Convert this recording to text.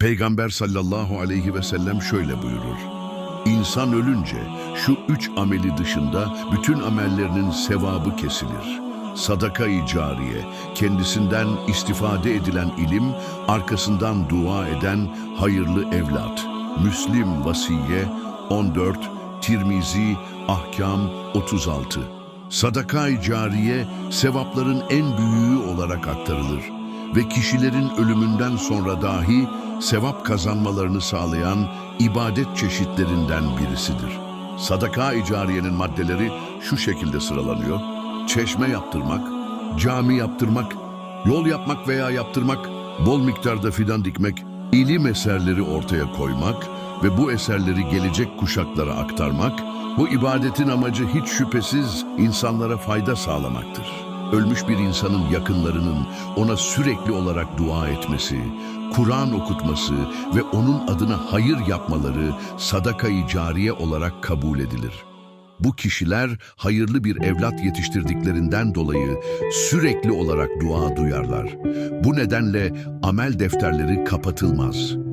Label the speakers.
Speaker 1: Peygamber sallallahu aleyhi ve sellem şöyle buyurur. İnsan ölünce şu üç ameli dışında bütün amellerinin sevabı kesilir. Sadaka-i cariye, kendisinden istifade edilen ilim, arkasından dua eden hayırlı evlat. Müslim Vasiye 14, Tirmizi Ahkam 36. Sadaka-i cariye sevapların en büyüğü olarak aktarılır ve kişilerin ölümünden sonra dahi sevap kazanmalarını sağlayan ibadet çeşitlerinden birisidir. Sadaka-i cariyenin maddeleri şu şekilde sıralanıyor. Çeşme yaptırmak, cami yaptırmak, yol yapmak veya yaptırmak, bol miktarda fidan dikmek, ilim eserleri ortaya koymak ve bu eserleri gelecek kuşaklara aktarmak, bu ibadetin amacı hiç şüphesiz insanlara fayda sağlamaktır. Ölmüş bir insanın yakınlarının ona sürekli olarak dua etmesi, Kur'an okutması ve onun adına hayır yapmaları sadakayı cariye olarak kabul edilir. Bu kişiler hayırlı bir evlat yetiştirdiklerinden dolayı sürekli olarak dua duyarlar. Bu nedenle amel defterleri kapatılmaz.